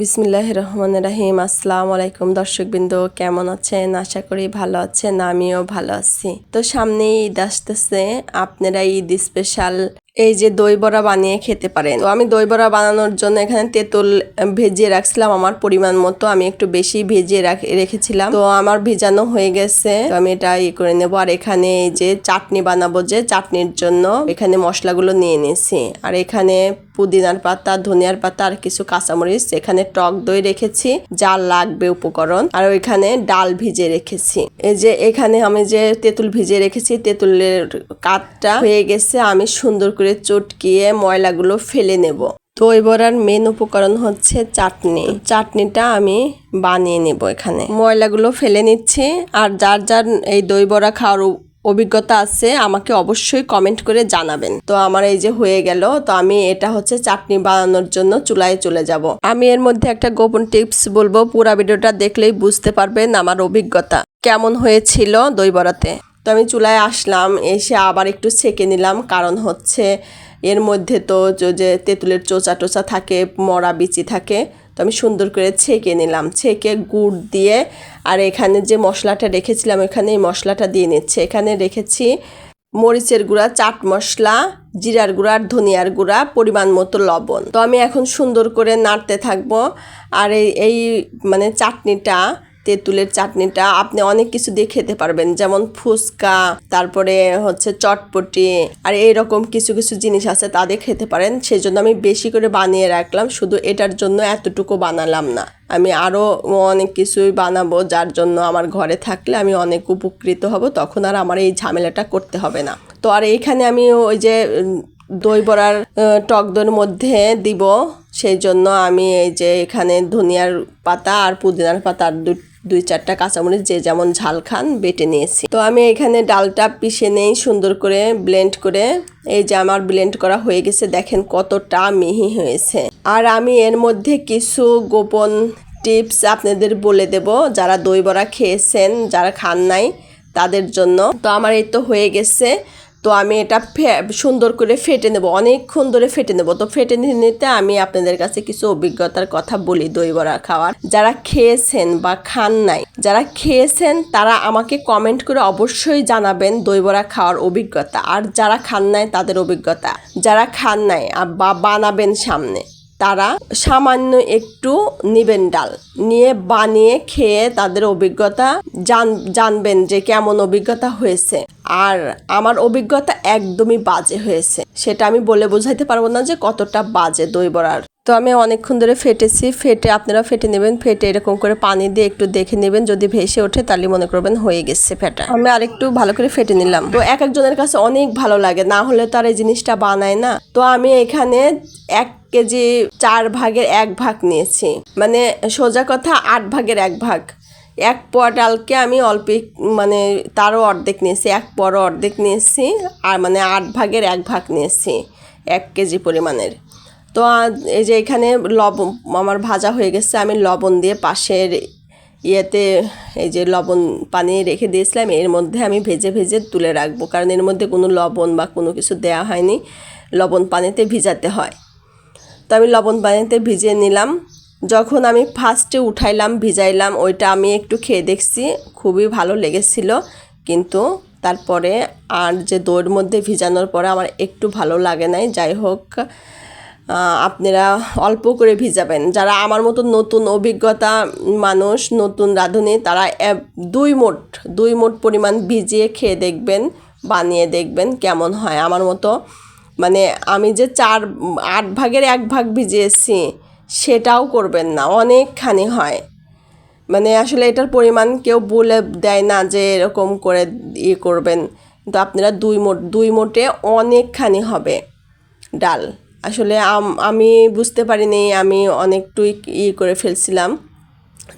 বিসমিল্লাহ রহমান রাহিম। আসসালামু আলাইকুম দর্শকবৃন্দ, কেমন আছেন? আশা করি ভালো আছেন, আমিও ভালো আছি। তো সামনেই ঈদ আসতেছে, আপনারা ঈদ স্পেশাল এই যে দই বড়া বানিয়ে খেতে পারেন। তো আমি দই বড়া বানানোর জন্য এখানে তেঁতুল ভেজিয়ে রাখছিলাম, আমার পরিমাণ মতো। আমি একটু বেশি রাখ- রেখেছিলাম। তো আমার ভেজানো হয়ে গেছে, তো আমি এটা ইয়ে করে নেব। আর এখানে এই যে চাটনি বানাবো যে চাটনির জন্য, এখানে মশলাগুলো নিয়ে নিয়েছি। আর এখানে পুদিনার পাতা, ধনিয়ার পাতা আর কিছু কাঁচামরিচ। এখানে টক দই রেখেছি, যা লাগবে উপকরণ। আর ওইখানে ডাল ভিজে রেখেছি। এই যে এখানে আমি যে তেঁতুল ভিজে রেখেছি, তেঁতুলের কাঠটা হয়ে গেছে। আমি সুন্দর করে চটকিয়ে ময়লাগুলো ফেলে নেব। দই বড়ার মেন উপকরণ হচ্ছে চাটনি। চাটনিটা আমি বানিয়ে নেব এখানে। ময়লাগুলো ফেলে নিচ্ছি। আর যার যার এই দই বড়া খাওয়ার অভিজ্ঞতা আছে, আমাকে অবশ্যই কমেন্ট করে জানাবেন। তো আমার এই যে হয়ে গেল, তো আমি এটা হচ্ছে চাটনি বানানোর জন্য চুলায় চলে যাব। আমি এর মধ্যে একটা গোপন টিপস বলব, পুরা ভিডিওটা দেখলেই বুঝতে পারবেন আমার অভিজ্ঞতা কেমন হয়েছিল দই বড়াতে। তো আমি চুলায় আসলাম, এসে আবার একটু সেকে নিলাম, কারণ হচ্ছে এর মধ্যে তো যে- তেঁতুলের চোচা টোচা থাকে, মরা বিচি থাকে আমি সুন্দর করে ছেঁকে নিলাম। ছেঁকে গুড় দিয়ে আর এখানে যে মশলাটা রেখেছিলাম, এখানে এই মশলাটা দিয়ে নিচ্ছে। এখানে রেখেছি মরিচের গুঁড়া, চাট মশলা, জিরার গুঁড়া আর ধনিয়ার গুঁড়া, পরিমাণ মতো লবণ। তো আমি এখন সুন্দর করে নাড়তে থাকব। আর এই এই মানে চাটনিটা তেঁতুলের চাটনিটা আপনি অনেক কিছু দিয়ে খেতে পারবেন। যেমন ফুচকা, তারপরে হচ্ছে চটপটি আর এইরকম কিছু কিছু জিনিস আছে তাদের খেতে পারেন। সেই জন্য আমি বেশি করে বানিয়ে রাখলাম, শুধু এটার জন্য এতটুকু বানালাম না। আমি আরও অনেক কিছুই বানাবো, যার জন্য আমার ঘরে থাকলে আমি অনেক উপকৃত হব, তখন আর আমার এই ঝামেলাটা করতে হবে না। তো আর এইখানে আমি ওই যে দই বড়ার টক মধ্যে দিব। সেই জন্য আমি এই যে এখানে ধনিয়ার পাতা আর পুদিনার পাতা আর দুই চারটা কাঁচামরিচ যে যেমন ঝাল খান বেটে নিয়েছি। তো আমি এখানে ডালটা পিষে নেই, সুন্দর করে ব্লেন্ড করে। এই যে আমার ব্লেন্ড করা হয়ে গেছে, দেখেন কতটা মিহি হয়েছে। আর আমি এর মধ্যে কিছু গোপন টিপস আপনাদের বলে দেব, যারা দই বড়া খেয়েছেন, যারা খান নাই, তাদের জন্য। তো আমার এই তো হয়ে গেছে। তো আমি এটা সুন্দর করে ফেটে নেব, অনেকক্ষণ ধরে ফেটে নেব। তো ফেটে নিতে আমি আপনাদের কাছে কিছু অভিজ্ঞতার কথা বলি দই বড়া খাওয়ার। যারা খেয়েছেন বা খান নাই, যারা খেয়েছেন তারা আমাকে কমেন্ট করে অবশ্যই জানাবেন দই বড়া খাওয়ার অভিজ্ঞতা। আর যারা খান নাই তাদের অভিজ্ঞতা। যারা খান নাই বা বানাবেন সামনে। তারা সামান্য একটু নিবেন ডাল। নিয়ে বানিয়ে খেয়ে তাদের অভিজ্ঞতা জান, জানবেন যে কেমন অভিজ্ঞতা হয়েছে। আর আমার অভিজ্ঞতা একদমই বাজে হয়েছে। সেটা আমি বলে বোঝাইতে পারব না যে কতটা বাজে দই বড়ার তো আমি অনেকক্ষণ ধরে ফেটেছি, ফেটে আপনারা ফেটে নেবেন, ফেটে এরকম করে পানি দিয়ে একটু দেখে নেবেন, যদি ভেসে ওঠে তাহলে মনে করবেন হয়ে গেছে ফেটা। আমি আরেকটু ভালো করে ফেটে নিলাম। তো এক একজনের কাছে অনেক ভালো লাগে, না হলে তো আর এই জিনিসটা বানায় না। তো আমি এখানে এক কেজি চার ভাগের এক ভাগ নিয়েছি। মানে সোজা কথা আট ভাগের এক ভাগ। এক পোয়া ডালকে আমি অল্প মানে তারও অর্ধেক নিয়েছি, এক পোয়ারও অর্ধেক নিয়েছি, আর মানে আট ভাগের এক ভাগ নিয়েছি, এক কেজি পরিমাণের। তো এই যে এখানে লবণ, আমার ভাজা হয়ে গেছে, আমি লবণ দিয়ে পাশের ইয়েতে এই যে লবণ পানি রেখে দিয়েছিলাম, এর মধ্যে আমি ভেজে ভেজে তুলে রাখব, কারণ এর মধ্যে কোনো লবণ বা কোনো কিছু দেওয়া হয়নি, লবণ পানিতে ভিজাতে হয়। তো আমি লবণ পানিতে ভিজিয়ে নিলাম, যখন আমি ফার্স্টে উঠাইলাম, ভিজাইলাম, ওইটা আমি একটু খেয়ে দেখছি, খুবই ভালো লেগেছিল, কিন্তু তারপরে আর যে দইয়ের মধ্যে ভিজানোর পরে আমার একটু ভালো লাগে নাই, যাই হোক আপনারা অল্প করে ভিজাবেন যারা আমার মতো নতুন অভিজ্ঞতা মানুষ, নতুন রাঁধুনি, তারা দুই মোট দুই মোট পরিমাণ ভিজিয়ে খেয়ে দেখবেন, বানিয়ে দেখবেন কেমন হয়। আমার মতো মানে আমি যে চার, আট ভাগের এক ভাগ ভিজিয়েছি, সেটাও করবেন না, অনেকখানি হয়। মানে আসলে এটার পরিমাণ কেউ বলে দেয় না যে এরকম করে ইয়ে করবেন। কিন্তু আপনারা দুই মোট, দুই মোটে অনেকখানি হবে ডাল। আসলে আম- বুঝতে পারিনি, আমি অনেকটুই ই করে ফেলছিলাম।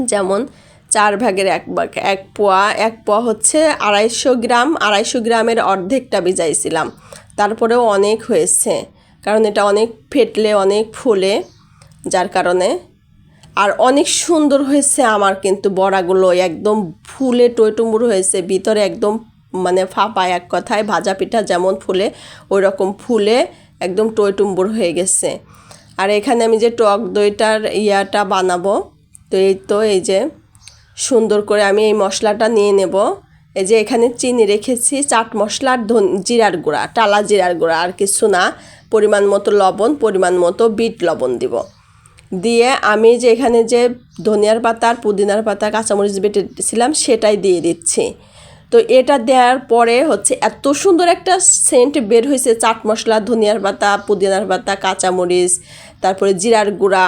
যেমন চার ভাগের এক ভাগ, এক পোয়া এক পোয়া হচ্ছে আড়াইশো গ্রাম, আড়াইশো গ্রামের অর্ধেকটা ভিজাইছিলাম। তারপরেও অনেক হয়েছে, কারণ এটা অনেক ফেটলে, অনেক ফুলে, যার কারণে। আর অনেক সুন্দর হয়েছে আমার কিন্তু বড়াগুলো, একদম ফুলে টইটুম্বুর হয়েছে, ভিতরে একদম মানে ফাঁপা এক কথায়, ভাজা পিঠা যেমন ফুলে ওই রকম ফুলে একদম টইটুম্বুর হয়ে গেছে। আর এখানে আমি যে টক দইটার ইয়াটা বানাবো, তো এই তো এই যে সুন্দর করে আমি এই মশলাটা নিয়ে নেব। এই যে এখানে চিনি রেখেছি, চাট মশলা আর ধন, জিরার গুঁড়া, টালা জিরার গুঁড়া আর কিছু না। পরিমাণ মতো লবণ, পরিমাণ মতো বিট লবণ দিব। দিয়ে আমি যে এখানে যে ধনিয়ার পাতা আর পুদিনার পাতা, কাঁচামরিচ বেটেছিলাম, সেটাই দিয়ে দিচ্ছি। তো এটা দেওয়ার পরে হচ্ছে এত সুন্দর একটা সেন্ট বের হয়েছে চাট মশলা, ধনিয়ার পাতা, পুদিনার পাতা, কাঁচামরিচ, তারপরে জিরার গুঁড়া,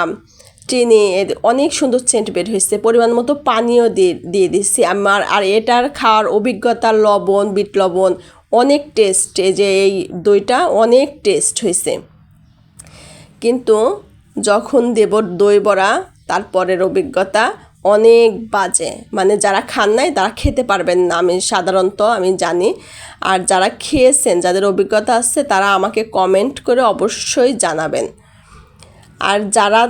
চিনি অনেক সুন্দর সেন্ট বের হয়েছে পরিমাণ মতো পানিও দিয়ে দিয়ে দিচ্ছি আমার। আর এটার খাওয়ার অভিজ্ঞতা, লবণ, বিট লবণ, অনেক টেস্ট এই যে এই দইটা অনেক টেস্ট হয়েছে কিন্তু যখন দেব দই বড়া, তারপরের অভিজ্ঞতা অনেক বাজে। মানে যারা খান নাই, তারা খেতে পারবেন না, আমি সাধারণত, আমি জানি। আর যারা খেয়েছেন, যাদের অভিজ্ঞতা আছে, তারা আমাকে কমেন্ট করে অবশ্যই জানাবেন। আর যারা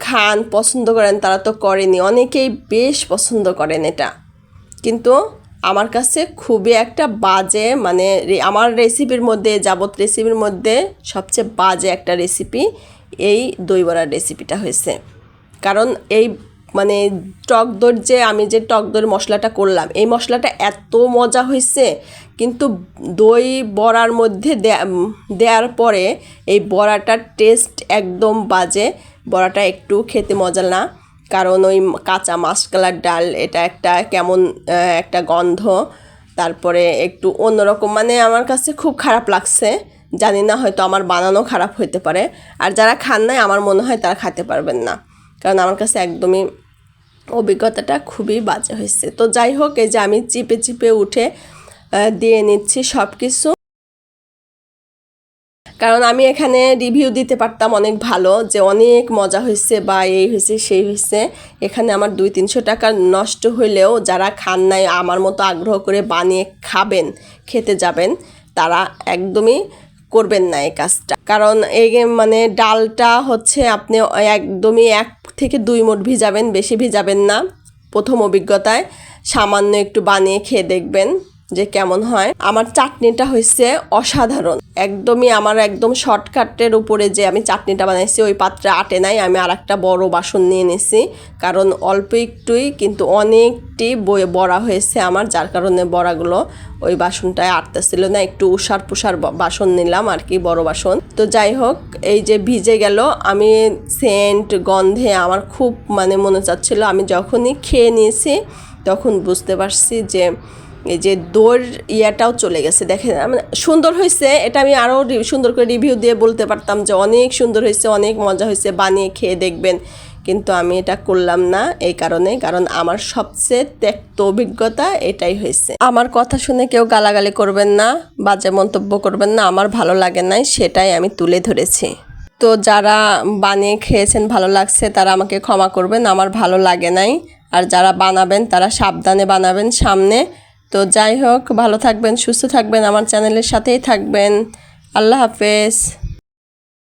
খান, পছন্দ করেন, তারা তো করেনি। অনেকেই বেশ পছন্দ করেন এটা। কিন্তু আমার কাছে খুবই একটা বাজে মানে আমার রেসিপির মধ্যে যাবত রেসিপির মধ্যে সবচেয়ে বাজে একটা রেসিপি এই দই বড়ার রেসিপিটা হয়েছে। কারণ এই মানে টক দইর যে আমি যে টক দইয়ের মশলাটা করলাম, এই মশলাটা এত মজা হয়েছে কিন্তু দই বড়ার মধ্যে দেওয়ার পরে এই বড়াটার টেস্ট একদম বাজে। বড়াটা একটু খেতে মজা না, কারণ ওই কাঁচা মাসকালার ডাল, এটা একটা কেমন একটা গন্ধ। তারপরে একটু অন্যরকম মানে আমার কাছে খুব খারাপ লাগছে। জানি না, হয়তো আমার বানানো খারাপ হইতে পারে। আর যারা খান নাই, আমার মনে হয় তারা খেতে পারবেন না। কারণ আমার কাছে একদমই অভিজ্ঞতাটা খুবই বাজে হয়েছে। তো যাই হোক, এই যে আমি চিপে চিপে উঠে দিয়ে নিচ্ছি সব কিছু কারণ আমি এখানে রিভিউ দিতে পারতাম অনেক ভালো, যে অনেক মজা হয়েছে বা এই হয়েছে, সেই হয়েছে। এখানে আমার দুই তিনশো টাকা নষ্ট হইলেও যারা খান নাই, আমার মতো আগ্রহ করে বানিয়ে খাবেন, খেতে যাবেন, তারা একদমই করবেন না এই কাজটা। কারণ এই মানে ডালটা হচ্ছে আপনি একদমই এক থেকে দুই মোট ভিজাবেন, বেশি ভিজাবেন না। প্রথম অভিজ্ঞতায় সামান্য একটু বানিয়ে খেয়ে দেখবেন। যে কেমন হয়, আমার চাটনিটা হয়েছে অসাধারণ। একদমই আমার একদম শর্টকাটের উপরে যে আমি চাটনিটা বানাইছি, ওই পাত্রে আটে নাই, আমি আর একটা বড় বাসন নিয়ে নিছি। কারণ অল্প একটুই, কিন্তু অনেকটি বড়া হয়েছে আমার, যার কারণে বড়াগুলো ওই বাসনটায় আটতেছিল না। একটু উষার পুষার বাসন নিলাম আর কি, বড় বাসন। তো যাই হোক, এই যে ভিজে গেল, আমি সেন্ট, গন্ধে আমার খুব মানে মনে চাচ্ছিল। আমি যখনই খেয়ে নিয়েছি, তখন বুঝতে পারছি যে এই যে দোর ইয়াটাও চলে গেছে, দেখেন মানে সুন্দর হয়েছে এটা আমি আরও সুন্দর করে রিভিউ দিয়ে বলতে পারতাম যে অনেক সুন্দর হয়েছে অনেক মজা হয়েছে বানিয়ে খেয়ে দেখবেন। কিন্তু আমি এটা করলাম না এই কারণে, কারণ আমার সবচেয়ে ত্যক্ত অভিজ্ঞতা এটাই হয়েছে আমার কথা শুনে কেউ গালাগালি করবেন না, বাজে মন্তব্য করবেন না, আমার ভালো লাগে নাই, সেটাই আমি তুলে ধরেছি। তো যারা বানিয়ে খেয়েছেন, ভালো লাগছে, তারা আমাকে ক্ষমা করবেন, আমার ভালো লাগে নাই। আর যারা বানাবেন, তারা সাবধানে বানাবেন, সামনে তো যাই হোক ভালো থাকবেন সুস্থ থাকবেন আমার চ্যানেলের সাথেই থাকবেন। আল্লাহ হাফেজ।